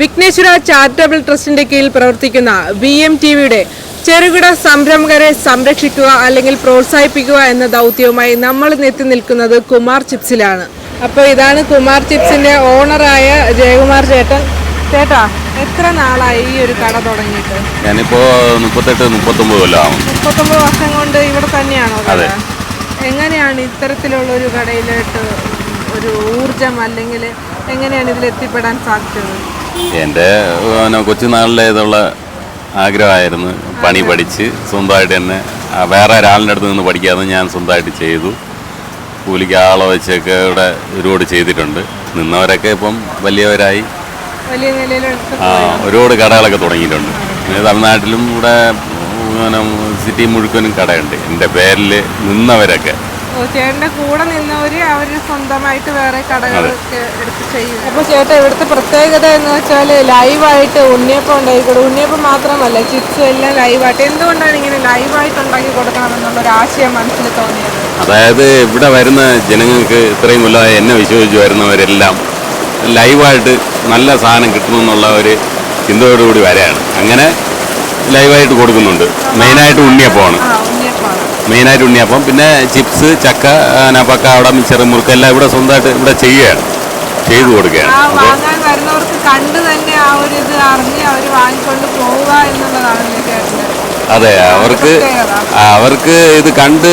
Vighneshwara charitable ട്രസ്റ്റിന്റെ കീഴിൽ പ്രവർത്തിക്കുന്ന വി എം ടി വിയുടെ ചെറുകിട സംരംഭകരെ സംരക്ഷിക്കുക അല്ലെങ്കിൽ പ്രോത്സാഹിപ്പിക്കുക എന്ന ദൗത്യവുമായി നമ്മൾ നെത്തി എത്തി നിൽക്കുന്നത് കുമാർ ചിപ്സിലാണ്. അപ്പോൾ ഇതാണ് കുമാർ ചിപ്സിന്റെ ഓണറായ ജയകുമാർ ചേട്ടൻ. ചേട്ടാ എത്ര നാളായി ഈ ഒരു കട തുടങ്ങിയിട്ട്? ഞാനിപ്പോ മുപ്പത്തെട്ട് മുപ്പത്തൊമ്പത് കൊല്ലം മുപ്പത്തൊമ്പത് വർഷം കൊണ്ട് ഇവിടെ തന്നെയാണോ അതെ. എങ്ങനെയാണ് ഇത്തരത്തിലുള്ള ഒരു കടയിലോട്ട് ഒരു ഊർജം അല്ലെങ്കിൽ എങ്ങനെയാണ് ഇതിൽ എത്തിപ്പെടാൻ സാധിച്ചത്? എന്റെ പിന്നെ കൊച്ചുനാളിലെ ഇതുള്ള ആഗ്രഹമായിരുന്നു. പണി പഠിച്ച് സ്വന്തമായിട്ട് തന്നെ വേറെ ഒരാളിന്റെ അടുത്ത് നിന്ന് പഠിക്കാതെ ഞാൻ സ്വന്തമായിട്ട് ചെയ്തു. കൂലിക്ക് ആളെ വെച്ചൊക്കെ ഇവിടെ ഒരുപാട് ചെയ്തിട്ടുണ്ട്. നിന്നവരൊക്കെ ഇപ്പം വലിയവരായി. ആ, ഒരുപാട് കടകളൊക്കെ തുടങ്ങിയിട്ടുണ്ട്. പിന്നെ തമിഴ്നാട്ടിലും ഇവിടെ സിറ്റി മുഴുക്കനും കടയുണ്ട്. എന്റെ പേരിൽ നിന്നവരൊക്കെ. ചേട്ടന്റെ കൂടെ നിന്നവര് അവർ സ്വന്തമായിട്ട് വേറെ കടകളൊക്കെ എടുത്ത് ചെയ്യും അപ്പൊ ചേട്ടൻ ഇവിടുത്തെ പ്രത്യേകത എന്ന് വെച്ചാൽ ലൈവായിട്ട് ഉണ്ണിയപ്പം ഉണ്ടാക്കി കൊടുക്കും ഉണ്ണിയപ്പം മാത്രമല്ല ചിപ്സും എല്ലാം ലൈവായിട്ട്. എന്തുകൊണ്ടാണ് ഇങ്ങനെ ലൈവായിട്ട് ഉണ്ടാക്കി കൊടുക്കണം എന്നുള്ള ഒരു ആശയം മനസ്സിൽ തോന്നിയത്? അതായത് ഇവിടെ വരുന്ന ജനങ്ങൾക്ക് ഇത്രയും കൊല്ലമായി എന്നെ വിശ്വസിച്ച് വരുന്നവരെല്ലാം ലൈവായിട്ട് നല്ല സാധനം കിട്ടുമെന്നുള്ള ഒരു ചിന്തയോടുകൂടി വരെയാണ് അങ്ങനെ ലൈവായിട്ട് കൊടുക്കുന്നുണ്ട്. മെയിനായിട്ട് ഉണ്ണിയപ്പമാണ്. മെയിനായിട്ട് ഉണ്ണിയപ്പം പിന്നെ ചിപ്സ് ചക്ക നപ്പക്ക അവിടെ മിച്ചറ് മുറുക്ക് എല്ലാം ഇവിടെ സ്വന്തമായിട്ട് ഇവിടെ ചെയ്യുകയാണ്. ചെയ്തു കൊടുക്കുകയാണ്. ആ അപ്പോൾ വാങ്ങാൻ വരുന്നവർക്ക് കണ്ട് തന്നെ ആ ഒരു ഇത് അറിഞ്ഞ് അവർ വാങ്ങിക്കൊണ്ട് പോവുക എന്നുള്ളതാണല്ലേ ചേട്ടന്റെ അതെ അവർക്ക് അവർക്ക് ഇത് കണ്ട്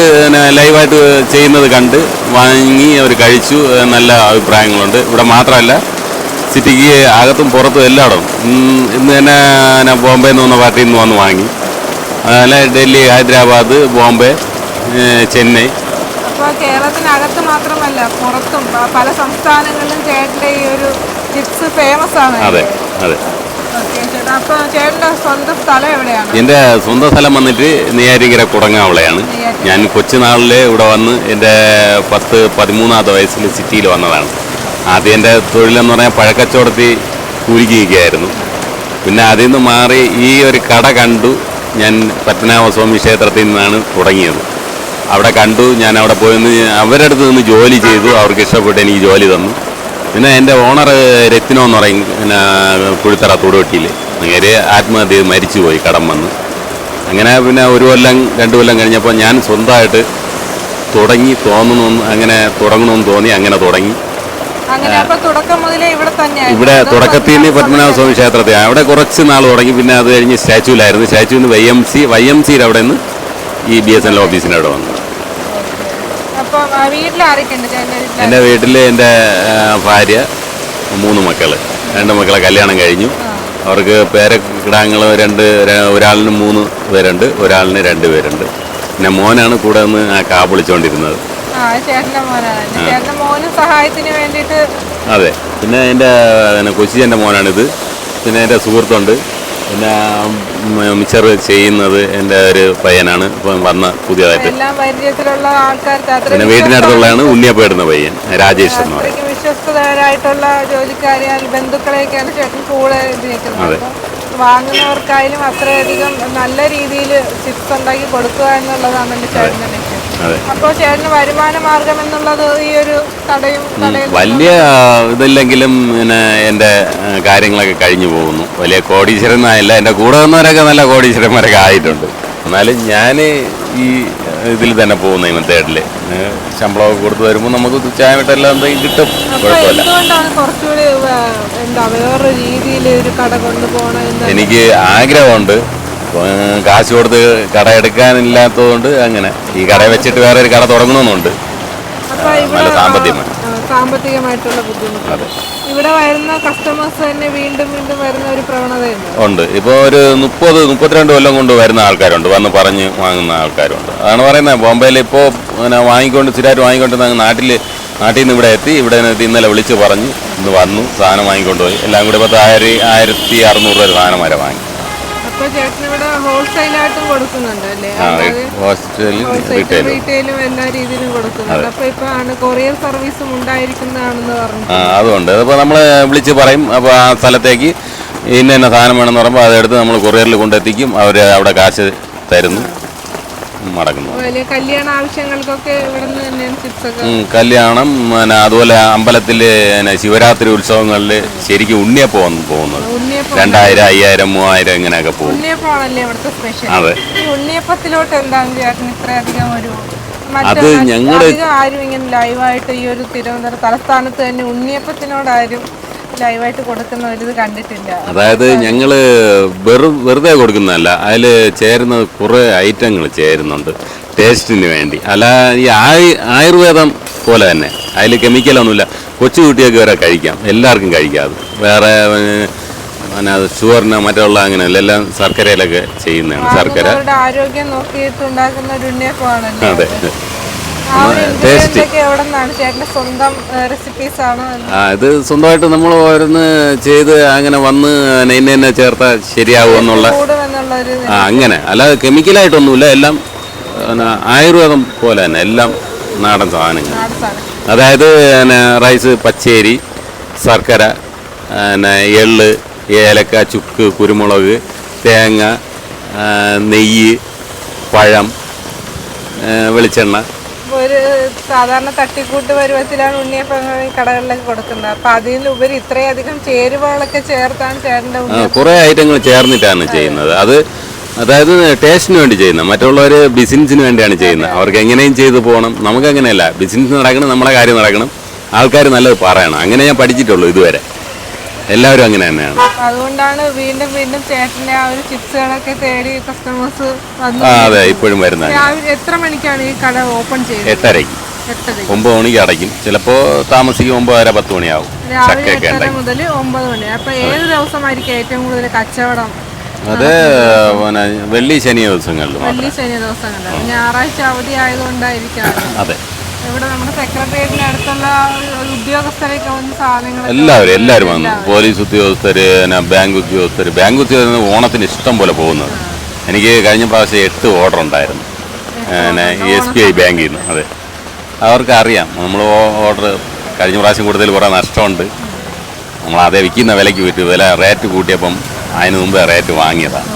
ലൈവായിട്ട് ചെയ്യുന്നത് കണ്ട് വാങ്ങി അവർ കഴിച്ചു നല്ല അഭിപ്രായങ്ങളുണ്ട്. ഇവിടെ മാത്രമല്ല സിറ്റിക്ക് അകത്തും പുറത്തും എല്ലായിടും ഇന്ന് തന്നെ ബോംബെയിൽ നിന്ന് വന്ന പാർട്ടിയിൽ നിന്ന് വന്ന് വാങ്ങി. അതുപോലെ ഡൽഹി ഹൈദരാബാദ് ബോംബെ ചെന്നൈ. അപ്പോൾ കേരളത്തിനകത്ത് മാത്രമല്ല പുറത്തും പല സംസ്ഥാനങ്ങളിലും ചേട്ടന്റെ ഈ ഒരു ചിപ്സ് ഫേമസ് ആണ് അതെ. അതെ എന്റെ സ്വന്തം സ്ഥലം എവിടെയാണ്? എന്റെ സ്വന്തം സ്ഥലം വന്നിട്ട് നെയ്യാരിങ്കര കുടങ്ങാവളയാണ്. ഞാൻ കൊച്ചുനാളിൽ ഇവിടെ വന്ന് എന്റെ പത്ത് പതിമൂന്നാമത്തെ വയസ്സിൽ സിറ്റിയിൽ വന്നതാണ്. ആദ്യം എന്റെ തൊഴിലെന്ന് പറഞ്ഞാൽ പഴക്കച്ചവടത്തിൽ കൂലിക്കുകയായിരുന്നു പിന്നെ അതിൽ നിന്ന് മാറി ഈ ഒരു കട കണ്ടു. ഞാൻ പത്മനാഭസ്വാമി ക്ഷേത്രത്തിൽ നിന്നാണ് തുടങ്ങിയത്. അവിടെ കണ്ടു ഞാൻ അവിടെ പോയി നിന്ന് അവരുടെ അടുത്ത് നിന്ന് ജോലി ചെയ്തു അവർക്ക് ഇഷ്ടപ്പെട്ട് എനിക്ക് ജോലി തന്നു. പിന്നെ എന്റെ ഓണർ രത്നോ എന്ന് പറയും പിന്നെ കുഴിത്തറ തൊടുവെട്ടിയിൽ നേരെ ആത്മഹത്യ മരിച്ചു പോയി കടം വന്ന്. അങ്ങനെ പിന്നെ ഒരു കൊല്ലം രണ്ട് കൊല്ലം കഴിഞ്ഞപ്പോൾ ഞാൻ സ്വന്തമായിട്ട് തുടങ്ങി തോന്നണമെന്ന് അങ്ങനെ തുടങ്ങണമെന്ന് തോന്നി അങ്ങനെ തുടങ്ങി അങ്ങനെ അപ്പോൾ തുടക്കം മുതലേ ഇവിടെ തുടക്കത്തിൽ നിന്ന് പത്മനാഭ സ്വാമി ക്ഷേത്രത്തിൽ അവിടെ കുറച്ച് നാൾ തുടങ്ങി. പിന്നെ അത് കഴിഞ്ഞ് സ്റ്റാച്യൂലായിരുന്നു. Statue Y M C Y M സിയുടെ അവിടെ നിന്ന് ഈ ബി എസ് എൻ എൽ ഓഫീസിന്റെ അവിടെ വന്നു. എന്റെ വീട്ടിൽ എന്റെ ഭാര്യ മൂന്ന് മക്കൾ രണ്ട് മക്കളെ കല്യാണം കഴിഞ്ഞു. അവർക്ക് പേരക്കിടാങ്ങൾ രണ്ട് ഒരാളിന് മൂന്ന് പേരുണ്ട് ഒരാളിന് രണ്ട് പേരുണ്ട്. പിന്നെ മോനാണ് കൂടെ നിന്ന് കാ വിളിച്ചുകൊണ്ടിരുന്നത് ആ ചേട്ടന്റെ മോനാണ് ചേട്ടന്റെ മോനും സഹായത്തിന് വേണ്ടിയിട്ട് അതെ. പിന്നെ എന്റെ പിന്നെ കൊച്ചി എന്റെ മോനാണിത്. പിന്നെ എന്റെ സുഹൃത്തുണ്ട്. പിന്നെ മിച്ചർ ചെയ്യുന്നത് എന്റെ ഒരു പയ്യനാണ്. ഇപ്പം വന്ന പുതിയതായിട്ട്. പരിചയത്തിലുള്ള ആൾക്കാർക്ക് പിന്നെ വീട്ടിനടുത്തുള്ളതാണ് ഉണ്ണിയപ്പേടുന്ന പയ്യൻ രാജേഷ് എന്ന് പറയും. വിശ്വസ്തരായിട്ടുള്ള ജോലിക്കാരെ ബന്ധുക്കളെയൊക്കെയാണ് ചേട്ടൻ കൂടെ അതെ. വാങ്ങുന്നവർക്കായാലും അത്രയധികം നല്ല രീതിയിൽ ചിപ്സ് ഉണ്ടാക്കി കൊടുക്കുക എന്നുള്ളതാണ് എന്റെ ചേട്ടന്റെ അപ്പോൾ ചേട്ടന് വരുമാന മാർഗം എന്നുള്ളത് ഈ ഒരു കടയും വലിയ ഇതില്ലെങ്കിലും പിന്നെ എന്റെ കാര്യങ്ങളൊക്കെ കഴിഞ്ഞു പോകുന്നു. വലിയ കോടീശ്വരനായില്ല എന്റെ കൂടെ വന്നവരൊക്കെ നല്ല കോടീശ്വരന്മാരൊക്കെ ആയിട്ടുണ്ട്. എന്നാലും ഞാൻ ഈ ഇതിൽ തന്നെ പോകുന്ന ഈ മെത്തേഡിൽ ശമ്പളമൊക്കെ കൊടുത്ത് വരുമ്പോൾ നമുക്ക് തുച്ഛമായിട്ടെല്ലാം എന്തെങ്കിലും കിട്ടും. കുഴപ്പമില്ല. എനിക്ക് ആഗ്രഹമുണ്ട്. കാശ് കൊടുത്ത് കട എടുക്കാനില്ലാത്തതുകൊണ്ട് അങ്ങനെ. ഈ കട വെച്ചിട്ട് വേറെ ഒരു കട തുടങ്ങണമെന്നുണ്ട്. നല്ല സാമ്പത്തികമാണ് സാമ്പത്തികമായിട്ടുള്ള ബുദ്ധിമുട്ട്. ഇവിടെ വരുന്ന കസ്റ്റമേഴ്സ് തന്നെ വീണ്ടും വീണ്ടും വരുന്ന ഒരു പ്രവണതയുണ്ട്. ഉണ്ട്. ഇപ്പോൾ ഒരു മുപ്പത് മുപ്പത്തിരണ്ട് കൊല്ലം കൊണ്ട് വരുന്ന ആൾക്കാരുണ്ട്. വന്ന് പറഞ്ഞ് വാങ്ങുന്ന ആൾക്കാരുണ്ട്. അതാണ് പറയുന്നത് ബോംബെയിൽ ഇപ്പോൾ പിന്നെ വാങ്ങിക്കൊണ്ട് സ്ഥിരമായിട്ട് വാങ്ങിക്കൊണ്ട് നാട്ടിൽ നാട്ടിൽ നിന്ന് ഇവിടെ എത്തി. ഇവിടെ ഇന്നലെ വിളിച്ച് പറഞ്ഞ് ഇന്ന് വന്നു സാധനം വാങ്ങിക്കൊണ്ട് പോയി. എല്ലാം കൂടി പത്ത് ആയിരം ആയിരത്തി അറുന്നൂറ് രൂപ സാധനം വരെ വാങ്ങി. അപ്പൊ ചേട്ടൻ ഇവിടെ ഹോൾസെയിലായിട്ടും കൊടുക്കുന്നുണ്ട് അല്ലേ? റീറ്റെയിലും എല്ലാ രീതിയിലും കൊടുക്കുന്നുണ്ട്. അപ്പൊ ഇപ്പൊ ആണ് കൊറിയർ സർവീസും ഉണ്ടായിരിക്കുന്നതാണെന്ന് പറഞ്ഞു ആ അതുകൊണ്ട്. അപ്പോൾ നമ്മൾ വിളിച്ച് പറയും. അപ്പോൾ ആ സ്ഥലത്തേക്ക് ഇന്ന ഇന്ന സാധനം വേണമെന്ന് പറയുമ്പോൾ അതെടുത്ത് നമ്മൾ കൊറിയറിൽ കൊണ്ടെത്തിക്കും. അവർ അവിടെ കാശ് തരുന്നു. കല്യാണ ആവശ്യങ്ങൾക്കൊക്കെ കല്യാണം പിന്നെ അതുപോലെ അമ്പലത്തിൽ ശിവരാത്രി ഉത്സവങ്ങളിൽ ശരിക്കും ഉണ്ണിയപ്പോ പോകുന്നത്. രണ്ടായിരം അയ്യായിരം മൂവായിരം ഇങ്ങനെയൊക്കെ പോകും. അതെ. ഉണ്ണിയപ്പത്തിലോട്ട് എന്താണ് ചേട്ടൻ ഇത്രയധികം ഒരു അത് ഞങ്ങളുടെ ആരും ഇങ്ങനെ ലൈവായിട്ട് ഈ ഒരു തിരുവനന്തപുരം തലസ്ഥാനത്ത് തന്നെ ഉണ്ണിയപ്പത്തിനോട് ആരും ലൈവായിട്ട് കൊടുക്കുന്ന കണ്ടിട്ടില്ല. അതായത് ഞങ്ങൾ വെറു വെറുതെ കൊടുക്കുന്നതല്ല അതിൽ ചേരുന്ന കുറേ ഐറ്റങ്ങൾ ചേരുന്നുണ്ട് ടേസ്റ്റിന് വേണ്ടി. അല്ല ഈ ആയു- ആയുർവേദം പോലെ തന്നെ. അതിൽ കെമിക്കലൊന്നുമില്ല കൊച്ചു കുട്ടിയൊക്കെ വരെ കഴിക്കാം. എല്ലാവർക്കും കഴിക്കാം അത്. വേറെ പിന്നെ അത് ഷുഗറിന് മറ്റുള്ള അങ്ങനെയല്ല എല്ലാം ശർക്കരയിലൊക്കെ ചെയ്യുന്നതാണ് ശർക്കര. ആരോഗ്യം നോക്കിയിട്ട് ഉണ്ടാക്കുന്ന ഒരു അതെ. ടേസ്റ്റ് ആ ഇത് സ്വന്തമായിട്ട് നമ്മൾ ഓരോന്ന് ചെയ്ത് അങ്ങനെ വന്ന് ഇന്ന തന്നെ ചേർത്താൽ ആ അങ്ങനെ. അല്ലാതെ കെമിക്കലായിട്ടൊന്നുമില്ല എല്ലാം ആയുർവേദം പോലെ തന്നെ. എല്ലാം നാടൻ സാധനങ്ങൾ. അതായത് പിന്നെ റൈസ് പച്ചേരി ശർക്കര പിന്നെ എള്ള് ഏലക്ക ചുക്ക് കുരുമുളക് തേങ്ങ നെയ്യ് പഴം വെളിച്ചെണ്ണ ഒരു സാധാരണ തട്ടിക്കൂട്ട് പരുവത്തിലാണ് ഉണ്ണിയപ്പങ്ങൾ കടകളിലൊക്കെ കൊടുക്കുന്നത്. അപ്പൊ അതിലുപരി ഇത്രയധികം ചേരുവകളൊക്കെ ചേർത്താണ് ചേരേണ്ടത് കുറെ കുറേ ഐറ്റങ്ങൾ ചേർന്നിട്ടാണ് ചെയ്യുന്നത്. അത് അതായത് ടേസ്റ്റിന് വേണ്ടി ചെയ്യുന്ന മറ്റുള്ളവർ ബിസിനസ്സിന് വേണ്ടിയാണ് ചെയ്യുന്നത്. അവർക്ക് എങ്ങനെയും ചെയ്തു പോകണം. നമുക്ക് അങ്ങനെയല്ല ബിസിനസ് നടക്കണം നമ്മളെ കാര്യം നടക്കണം. ആൾക്കാർ നല്ലത് പറയണം. അങ്ങനെ ഞാൻ പഠിച്ചിട്ടുള്ളൂ ഇതുവരെ. എല്ലാവരും അങ്ങനെ തന്നെയാണ്. അതുകൊണ്ടാണ് വീണ്ടും വീണ്ടും ചേട്ടന്റെ ആ ഒരു ചിപ്സുകളൊക്കെ തേടി കസ്റ്റമേഴ്സ് അതെ ഇപ്പോഴും വരുന്നത് എത്ര മണിക്കാണ് ഈ കട ഓപ്പൺ ചെയ്യുന്നത്? എട്ടരയ്ക്ക്. എട്ടര ഒമ്പത് മണിക്ക് അടയ്ക്കും. ചിലപ്പോ താമസിക്കും ഒമ്പതര പത്ത് മണിയാവും. ചക്കയൊക്കെ മുതൽ ഒമ്പത് മണി. അപ്പൊ ഏത് ദിവസമായിരിക്കും ഏറ്റവും കൂടുതൽ കച്ചവടം? അത് പിന്നെ വെള്ളി ശനി ദിവസങ്ങളിൽ വെള്ളി ശനി ദിവസങ്ങളിൽ. ഞായറാഴ്ച അവധി ആയതുകൊണ്ടായിരിക്കാം അതെ. ഇവിടെ നമ്മുടെ സെക്രട്ടേറിയറ്റിന് അടുത്തുള്ള ഉദ്യോഗസ്ഥരൊക്കെ വന്ന് സാധനങ്ങൾ എല്ലാവരും എല്ലാവരും വന്നു. പോലീസ് ഉദ്യോഗസ്ഥർ പിന്നെ ബാങ്ക് ഉദ്യോഗസ്ഥർ ബാങ്ക് ഉദ്യോഗസ്ഥർ ഓണത്തിന് ഇഷ്ടം പോലെ പോകുന്നത്. എനിക്ക് കഴിഞ്ഞ പ്രാവശ്യം എട്ട് ഓർഡർ ഉണ്ടായിരുന്നു. പിന്നെ എസ് ബി ഐ ബാങ്കിൽ നിന്ന്. അതെ. അവർക്ക് അറിയാം നമ്മൾ ഓർഡർ കഴിഞ്ഞ പ്രാവശ്യം കൂടുതൽ കുറേ നഷ്ടമുണ്ട്. നമ്മൾ അതേ വിൽക്കുന്ന വിലയ്ക്ക് വിറ്റ് വില റേറ്റ് കൂട്ടിയപ്പം അതിന് മുമ്പേ റേറ്റ് വാങ്ങിയതാണ്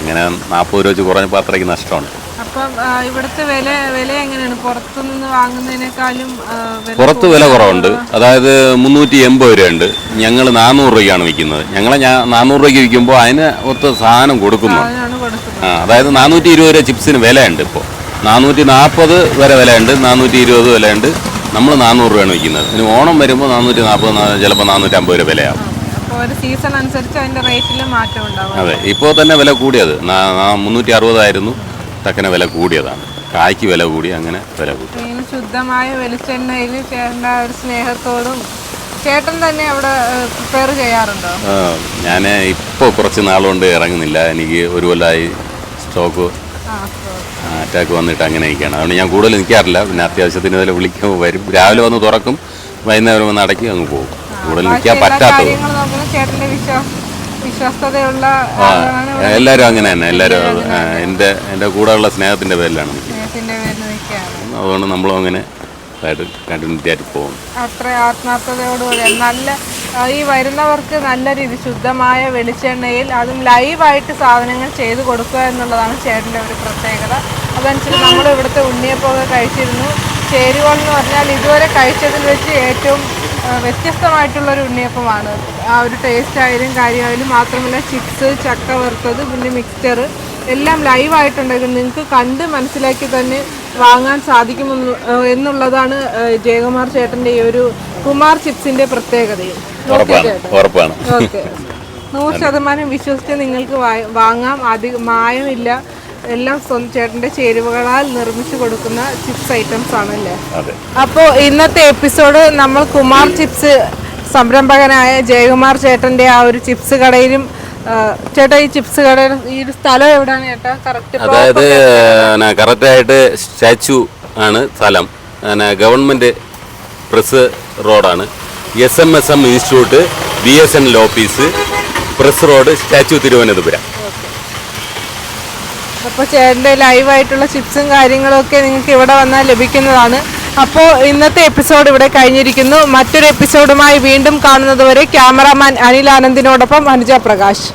ഇങ്ങനെ നാൽപ്പത് രൂപ വെച്ച് കുറഞ്ഞപ്പോൾ അത്രയ്ക്ക് നഷ്ടമുണ്ട്. അപ്പം ആ, ഇവിടുത്തെ വില വില എങ്ങനെയാണ്? പുറത്തു നിന്ന് വാങ്ങുന്നതിനേക്കാളും വില പുറത്ത് വില കുറവുണ്ട്. അതായത് മുന്നൂറ്റി എൺപത് രൂപയുണ്ട്. ഞങ്ങൾ നാനൂറ് രൂപയാണ് വിൽക്കുന്നത്. ഞങ്ങളെ നാനൂറ് രൂപയ്ക്ക് വിൽക്കുമ്പോൾ അതിന് ഒത്ത സാധനം കൊടുക്കുന്നു. ആ അതായത് നാനൂറ്റി ഇരുപത് രൂപ ചിപ്സിന് വിലയുണ്ട് ഇപ്പോൾ നാനൂറ്റി നാൽപ്പത് വരെ വിലയുണ്ട്. നാനൂറ്റി ഇരുപത് വിലയുണ്ട്. നമ്മൾ നാനൂറ് രൂപയാണ് വിൽക്കുന്നത്. ഇനി ഓണം വരുമ്പോൾ നാനൂറ്റി നാൽപ്പത് ചിലപ്പോൾ നാനൂറ്റി അമ്പത് രൂപ വിലയാവും. സീസൺ അനുസരിച്ച് അതിന്റെ റേറ്റിൽ മാറ്റം ഉണ്ടാവും. അതെ ഇപ്പോൾ തന്നെ വില കൂടിയത്. മുന്നൂറ്റി അറുപതായിരുന്നു. തക്കനെ വില കൂടിയതാണ്. കായ്ക്ക് വില കൂടി അങ്ങനെ വില കൂടി. ശുദ്ധമായ വെളിച്ചെണ്ണയിൽ ചേട്ടന്റെ ഒരു സ്നേഹത്തോടും ചേട്ടൻ തന്നെ അവിടെ പ്രിപ്പയർ ചെയ്യാറുണ്ടോ? ഞാൻ ഇപ്പോൾ കുറച്ച് നാളുകൊണ്ട് ഇറങ്ങുന്നില്ല. എനിക്ക് ഒരു കൊല്ലമായി സ്റ്റോക്ക് അറ്റാക്ക് വന്നിട്ട് അങ്ങനെ ഇരിക്കുകയാണ് അതുകൊണ്ട് ഞാൻ കൂടുതൽ നിൽക്കാറില്ല. പിന്നെ അത്യാവശ്യത്തിന് ഇതിൽ വിളിക്കുമ്പോൾ വരും. രാവിലെ വന്ന് തുറക്കും. വൈകുന്നേരം വന്ന് അടക്കി അങ്ങ് പോകും. കൂടുതൽ നിൽക്കാൻ പറ്റാത്തത്. വിശ്വസ്തതയുള്ള ഇവിടെ എല്ലാവരും അങ്ങനെ തന്നെ എല്ലാവരും എന്റെ എന്റെ എന്റെ കൂടെയുള്ള സ്നേഹത്തിന്റെ പേരിലാണ്. സ്നേഹത്തിന്റെ പേരിൽ അതുകൊണ്ട് നമ്മളും അങ്ങനെ ആയിട്ട് കണ്ടിന്യൂറ്റി ആയിട്ട് പോകും അത്ര ആത്മാർത്ഥതയോടുകൂടി നല്ല ഈ വരുന്നവർക്ക് നല്ല രീതി ശുദ്ധമായ വെളിച്ചെണ്ണയിൽ അതും ലൈവായിട്ട് സാധനങ്ങൾ ചെയ്തു കൊടുക്കുക എന്നുള്ളതാണ് ചേട്ടന്റെ ഒരു പ്രത്യേകത. അതനുസരിച്ച് നമ്മൾ ഇവിടുത്തെ ഉണ്ണിയപ്പമൊക്കെ കഴിച്ചിരുന്നു. ചേരുവ എന്ന് പറഞ്ഞാൽ ഇതുവരെ കഴിച്ചതിൽ വെച്ച് ഏറ്റവും ആ, വ്യത്യസ്തമായിട്ടുള്ള ഒരു ഉണ്ണിയപ്പമാണ്. ആ ഒരു ടേസ്റ്റ് ആയാലും കാര്യമായാലും മാത്രമല്ല ചിപ്സ് ചക്ക വറുത്തത് പിന്നെ മിക്സ്ചർ എല്ലാം ലൈവായിട്ടുണ്ടെങ്കിൽ നിങ്ങൾക്ക് കണ്ട് മനസ്സിലാക്കി തന്നെ വാങ്ങാൻ സാധിക്കുമെന്ന് എന്നുള്ളതാണ് ജയകുമാർ ചേട്ടന്റെ ഈ ഒരു കുമാർ ചിപ്സിന്റെ പ്രത്യേകതയും. ഓക്കെ. നൂറ് ശതമാനം വിശ്വസിച്ച് നിങ്ങൾക്ക് വാങ്ങാം. അധികം മായമില്ല. എല്ലാം സ്വന്തം ചേട്ടന്റെ ചേരുവകളാൽ നിർമ്മിച്ചു കൊടുക്കുന്ന ചിപ്സ് ഐറ്റംസ് ആണല്ലേ? അതെ. അപ്പോൾ ഇന്നത്തെ എപ്പിസോഡ് നമ്മൾ കുമാർ ചിപ്സ് സംരംഭകനായ ജയകുമാർ ചേട്ടന്റെ ആ ഒരു ചിപ്സ് കടയിലും ചേട്ടാ ഈ ചിപ്സ് കട ഈ ഒരു സ്ഥലം എവിടെയാണ് ചേട്ടാ? കറക്റ്റ് അതായത് കറക്റ്റായിട്ട് സ്റ്റാച്ചു ആണ് സ്ഥലം. ഗവൺമെന്റ് പ്രസ് റോഡാണ് S M S M institute B S N L office press road statue Thiruvananthapuram. അപ്പോൾ ചേട്ടന്റെ ലൈവായിട്ടുള്ള ചിപ്സും കാര്യങ്ങളൊക്കെ നിങ്ങൾക്ക് ഇവിടെ വന്നാൽ ലഭിക്കുന്നതാണ്. അപ്പോൾ ഇന്നത്തെ എപ്പിസോഡ് ഇവിടെ കഴിഞ്ഞിരിക്കുന്നു. മറ്റൊരു എപ്പിസോഡുമായി വീണ്ടും കാണുന്നതുവരെ ക്യാമറാമാൻ അനിൽ ആനന്ദിനോടൊപ്പം അനുജ പ്രകാശ്.